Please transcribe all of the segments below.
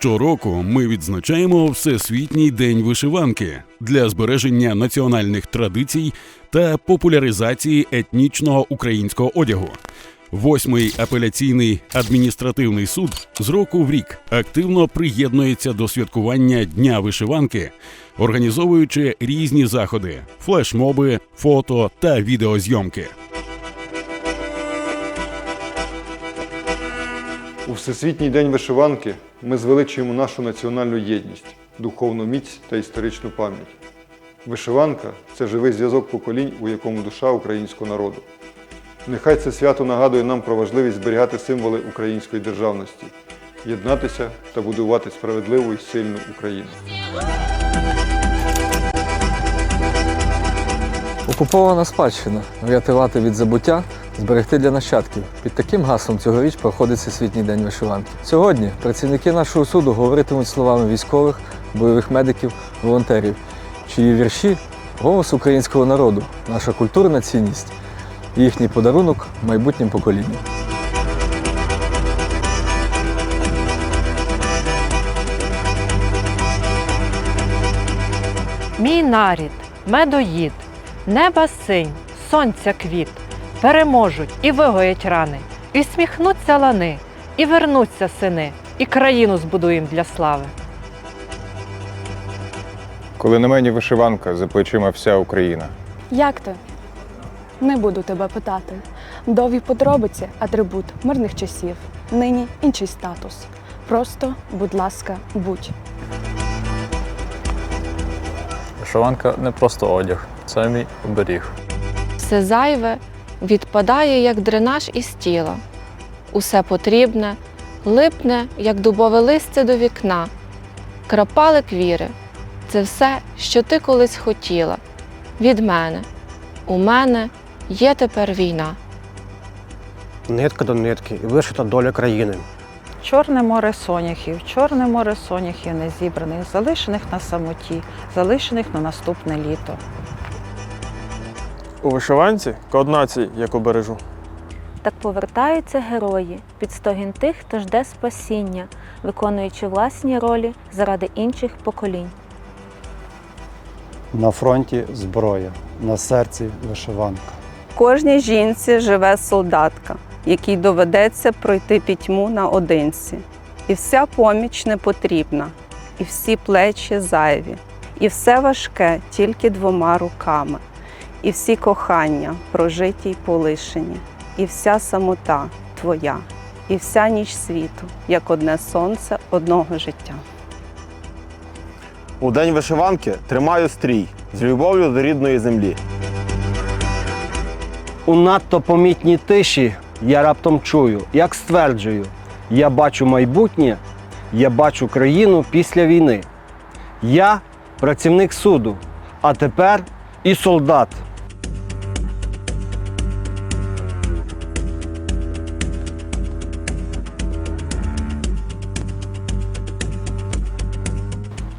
Щороку ми відзначаємо Всесвітній день вишиванки для збереження національних традицій та популяризації етнічного українського одягу. Восьмий апеляційний адміністративний суд з року в рік активно приєднується до святкування Дня вишиванки, організовуючи різні заходи, флешмоби, фото та відеозйомки. У Всесвітній день вишиванки ми звеличуємо нашу національну єдність, духовну міць та історичну пам'ять. Вишиванка це живий зв'язок поколінь, у якому душа українського народу. Нехай це свято нагадує нам про важливість зберігати символи української державності, єднатися та будувати справедливу і сильну Україну. Окупована спадщина, врятувати від забуття, зберегти для нащадків. Під таким гаслом цьогоріч проходить Всесвітній день вишиванки. Сьогодні працівники нашого суду говоритимуть словами військових, бойових медиків, волонтерів, чиї вірші голос українського народу, наша культурна цінність і їхній подарунок майбутнім поколінням. Мій нарід, медоїд, неба синь, сонця квіт, переможуть і вигоять рани, і сміхнуться лани, і вернуться сини, і країну збудуєм для слави. Коли на мені вишиванка, за плечима вся Україна. Як ти? Не буду тебе питати. Довгі подробиці атрибут мирних часів. Нині інший статус. Просто, будь ласка, будь. Вишиванка не просто одяг, це мій оберіг. Все зайве відпадає, як дренаж із тіла. Усе потрібне, липне, як дубове листя до вікна. Крапалик віри це все, що ти колись хотіла. Від мене. У мене є тепер війна. Нитка до нитки і вишита доля країни. Чорне море соняхів, чорне море соняхів незібраних, залишених на самоті, залишених на наступне літо. У вишиванці код нації, яку бережу. Так повертаються герої під стогін тих, хто жде спасіння, виконуючи власні ролі заради інших поколінь. На фронті зброя, на серці вишиванка. Кожній жінці живе солдатка, якій доведеться пройти пітьму наодинці. І вся поміч не потрібна, і всі плечі зайві, і все важке тільки двома руками, і всі кохання прожиті й полишені, і вся самота твоя, і вся ніч світу, як одне сонце одного життя. У день вишиванки тримаю стрій з любов'ю до рідної землі. У надто помітній тиші я раптом чую, як стверджую, я бачу майбутнє, я бачу країну після війни. Я працівник суду, а тепер і солдат.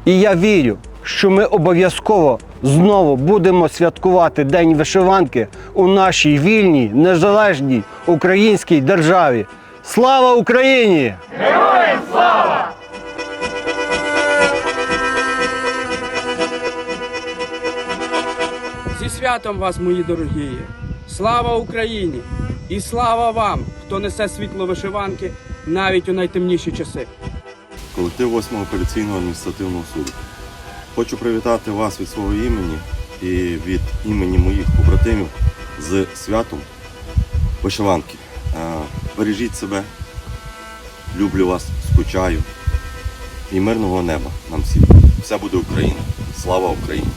І я вірю, що ми обов'язково знову будемо святкувати День вишиванки у нашій вільній, незалежній українській державі. Слава Україні! Героям слава! Зі святом вас, мої дорогі! Слава Україні! І слава вам, хто несе світло вишиванки навіть у найтемніші часи. Колектив 8-го апеляційного адміністративного суду. Хочу привітати вас від свого імені і від імені моїх побратимів з святом вишиванки. Е, Бережіть себе, люблю вас, скучаю і мирного неба нам всім. Вся буде Україна. Слава Україні!